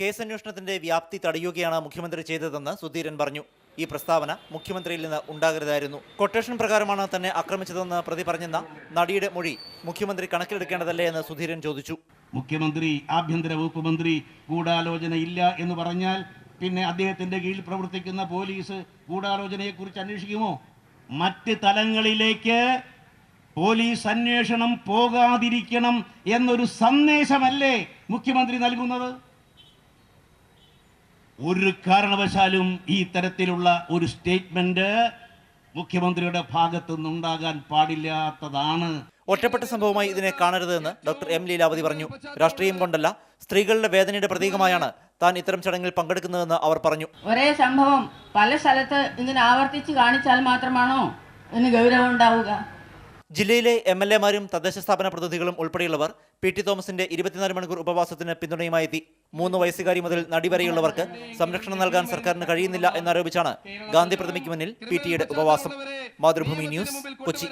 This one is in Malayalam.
കേസന്വേഷണത്തിന്റെ വ്യാപ്തി തടയുകയാണ് മുഖ്യമന്ത്രി ചെയ്തതെന്ന് സുധീരൻ പറഞ്ഞു. ഈ പ്രസ്താവന മുഖ്യമന്ത്രിയിൽ നിന്ന് ഉണ്ടാകരുതായിരുന്നു. കൊട്ടേഷൻ പ്രകാരമാണ് തന്നെ ആക്രമിച്ചതെന്ന് പ്രതി പറഞ്ഞെന്ന നടിയുടെ മൊഴി മുഖ്യമന്ത്രി കണക്കിലെടുക്കേണ്ടതല്ലേ എന്ന് സുധീരൻ ചോദിച്ചു. മുഖ്യമന്ത്രി ആഭ്യന്തര വകുപ്പ് മന്ത്രി ഗൂഢാലോചന ഇല്ല എന്ന് പറഞ്ഞാൽ പിന്നെ അദ്ദേഹത്തിന്റെ കീഴിൽ പ്രവർത്തിക്കുന്ന പോലീസ് ഗൂഢാലോചനയെക്കുറിച്ച് അന്വേഷിക്കുമോ? മറ്റ് തലങ്ങളിലേക്ക് പോലീസ് അന്വേഷണം പോകാതിരിക്കണം എന്നൊരു സന്ദേശമല്ലേ മുഖ്യമന്ത്രി നൽകുന്നത്? ഒരു കാരണവശാലും ഈ തരത്തിലുള്ള ഒരു സ്റ്റേറ്റ്മെന്റ് മുഖ്യമന്ത്രിയുടെ ഭാഗത്തു നിന്നുണ്ടാകാൻ പാടില്ലാത്തതാണ്. ഒറ്റപ്പെട്ട സംഭവമായി ഇതിനെ കാണരുതെന്ന് ഡോക്ടർ എം ലീലാവതി പറഞ്ഞു. രാഷ്ട്രീയം കൊണ്ടല്ല സ്ത്രീകളുടെ വേദനയുടെ പ്രതീകമായാണ് താൻ ഇത്തരം ചടങ്ങിൽ പങ്കെടുക്കുന്നതെന്ന് അവർ പറഞ്ഞു. ഒരേ സംഭവം പല സ്ഥലത്ത് ഇങ്ങനെ ആവർത്തിച്ച് കാണിച്ചാൽ മാത്രമാണോ ഇതിന് ഗൗരവം ഉണ്ടാവുക. ജില്ലയിലെ എം എൽ എമാരും തദ്ദേശ സ്ഥാപന പ്രതിനിധികളും ഉൾപ്പെടെയുള്ളവർ പി ടി തോമസിന്റെ ഇരുപത്തിനാല് മണിക്കൂർ ഉപവാസത്തിന് പിന്തുണയുമായി എത്തി. മൂന്ന് വയസ്സുകാരി മുതൽ നടി വരെയുള്ളവർക്ക് സംരക്ഷണം നൽകാൻ സർക്കാരിന് കഴിയുന്നില്ല എന്നാരോപിച്ചാണ് ഗാന്ധി പ്രതിമയ്ക്ക് മുന്നിൽ പി ടിയുടെ ഉപവാസം. മാതൃഭൂമി ന്യൂസ് കൊച്ചി.